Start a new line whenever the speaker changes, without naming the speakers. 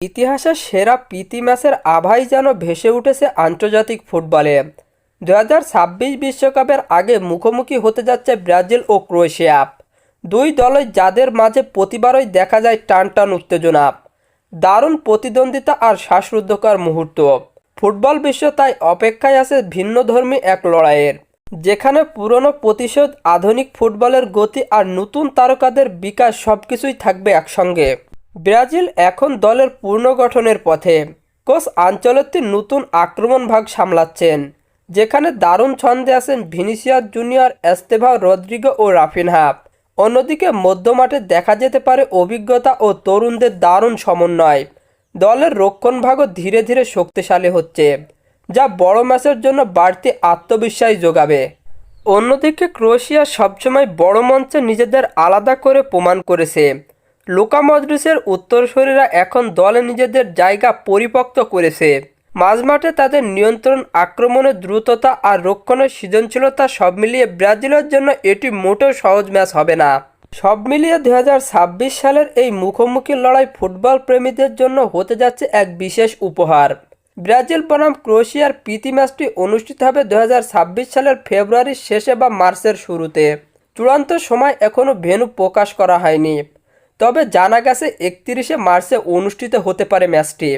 ইতিহাসের সেরা প্রীতি ম্যাচের আভাই যেন ভেসে উঠেছে আন্তর্জাতিক ফুটবলে। দু বিশ্বকাপের আগে মুখোমুখি হতে যাচ্ছে ব্রাজিল ও ক্রোয়েশিয়া। দুই দলই যাদের মাঝে প্রতিবারই দেখা যায় টান টান উত্তেজনা। দারুণ প্রতিদ্বন্দ্বিতা আর শ্বাসরুদ্ধকর মুহূর্ত। ফুটবল বিশ্ব তাই অপেক্ষায় আছে ভিন্নধর্মী এক লড়াইয়ের, যেখানে পুরনো প্রতিশোধ, আধুনিক ফুটবলের গতি আর নতুন তারকাদের বিকাশ সবকিছুই থাকবে একসঙ্গে। ব্রাজিল এখন দলের পুনর্গঠনের পথে। কোচ আঞ্চলত্তি নতুন আক্রমণ ভাগ সামলাচ্ছেন, যেখানে দারুণ ছন্দে আছেন ভিনিসিয়াস জুনিয়র এস্তেভা রদ্রিগো ও রাফিনহা। অন্যদিকে মধ্যমাঠে দেখা যেতে পারে অভিজ্ঞতা ও তরুণদের দারুণ সমন্বয়। দলের রক্ষণভাগও ধীরে ধীরে শক্তিশালী হচ্ছে, যা বড় ম্যাচের জন্য বাড়তি আত্মবিশ্বাস যোগাবে। অন্যদিকে ক্রোয়েশিয়া সবসময় বড় মঞ্চে নিজেদের আলাদা করে প্রমাণ করেছে লুকা মদ্রিসের উত্তরসূরিরা এখন দলে নিজেদের জায়গা পরিপক্ত করেছে। মাঝমাঠে তাদের নিয়ন্ত্রণ, আক্রমণের দ্রুততা আর রক্ষণের সৃজনশীলতা সব মিলিয়ে ব্রাজিলের জন্য এটি মোটেও সহজ ম্যাচ হবে না। সব মিলিয়ে দুই হাজার ছাব্বিশ সালের এই মুখোমুখি লড়াই ফুটবল প্রেমীদের জন্য হতে যাচ্ছে এক বিশেষ উপহার। ব্রাজিল বনাম ক্রোয়েশিয়ার প্রীতি ম্যাচটি অনুষ্ঠিত হবে দু হাজার ছাব্বিশ সালের ফেব্রুয়ারির শেষে বা মার্চের শুরুতে। চূড়ান্ত সময় এখনও ভেন্যু প্রকাশ করা হয়নি। তবে জানা গেছে একত্রিশে মার্চে অনুষ্ঠিত হতে পারে ম্যাচটি।